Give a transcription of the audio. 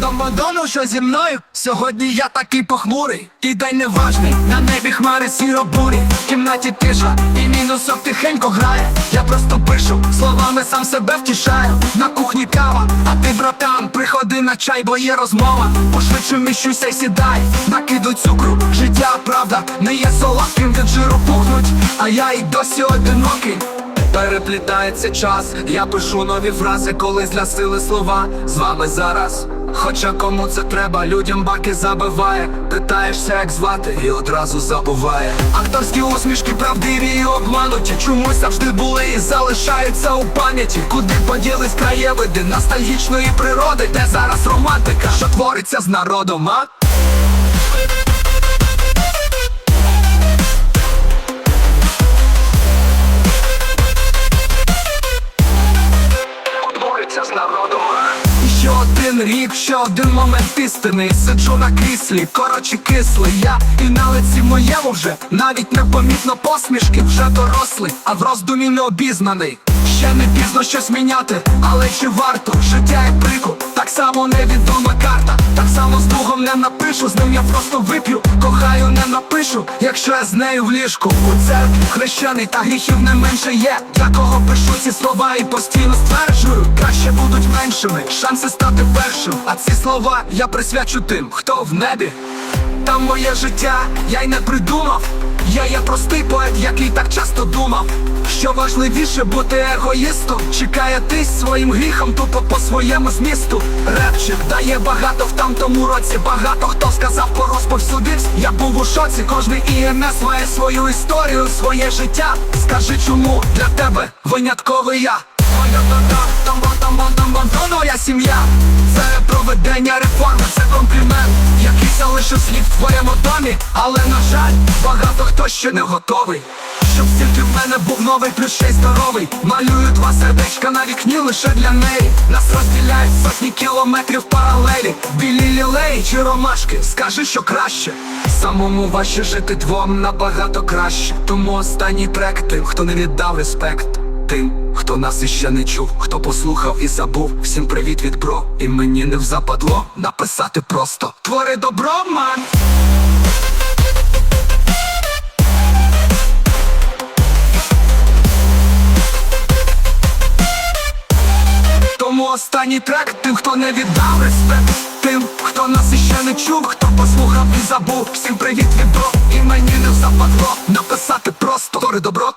Домодону, що зі мною Сьогодні я такий похмурий І день неважний, на небі хмари сіро бурі В кімнаті тиша і мінусок тихенько грає Я просто пишу, словами сам себе втішаю На кухні кава, а ти, братан, приходи на чай, бо є розмова Пошвидше міщуйся й сідай, накиду цукру Життя, правда, не є солодким, від жиру пухнуть А я й досі одинокий Переплітається час, я пишу нові фрази, колись для сили слова з вами зараз. Хоча кому це треба, людям баки забиває. Питаєшся, як звати, і одразу забуває. Акторські усмішки правдиві і обмануті. Чомусь завжди були і залишаються у пам'яті. Куди поділись краєвиди ностальгічної природи, де зараз романтика, що твориться з народом, а? Ще рік, ще один момент істини. Сиджу на кріслі, коротше кислий. Я і на лиці моєму вже навіть непомітно посмішки. Вже дорослий, а в роздумі не обізнаний. Ще не пізно щось міняти, але чи варто? Життя як приклад, так само невідома карта, так само з другом не напишу, з ним я просто вип'ю, кохаю, не напишу, якщо я з нею в ліжку. У церкві хрещений та гріхів не менше є. Для кого пишу ці слова і постійно стверджую, меншими, шанси стати першим. А ці слова я присвячу тим, хто в небі. Там моє життя, я й не придумав. Я є простий поет, який так часто думав. Що важливіше бути егоїстом, чекає ти своїм гріхом, тупо по своєму змісту. Репчик дає багато в тамтому році. Багато хто сказав, порозповсюдився. Я був у шоці, кожний ІМС має свою історію, своє життя. Скажи, чому для тебе винятковий я? То моя сім'я. Це проведення реформи, це комплімент, який залишив слід в твоєму домі. Але на жаль, багато хто ще не готовий. Щоб стільки в мене був новий ще й здоровий Малюю два сердечка на вікні лише для неї Нас розділяють сотні кілометрів паралелі Білі лілеї чи ромашки, скажи, що краще Самому важче жити двом набагато краще Тому останній трек тим, хто не віддав респект Тим, хто нас іще не чув, хто послухав і забув. Всім привіт від бро, і мені не взападло Написати просто Твори добро, ман! Тому останній трек тим, хто не віддав респект. Тим, хто нас іще не чув, хто послухав і забув. Всім привіт від бро, і мені не западло Написати просто Твори добро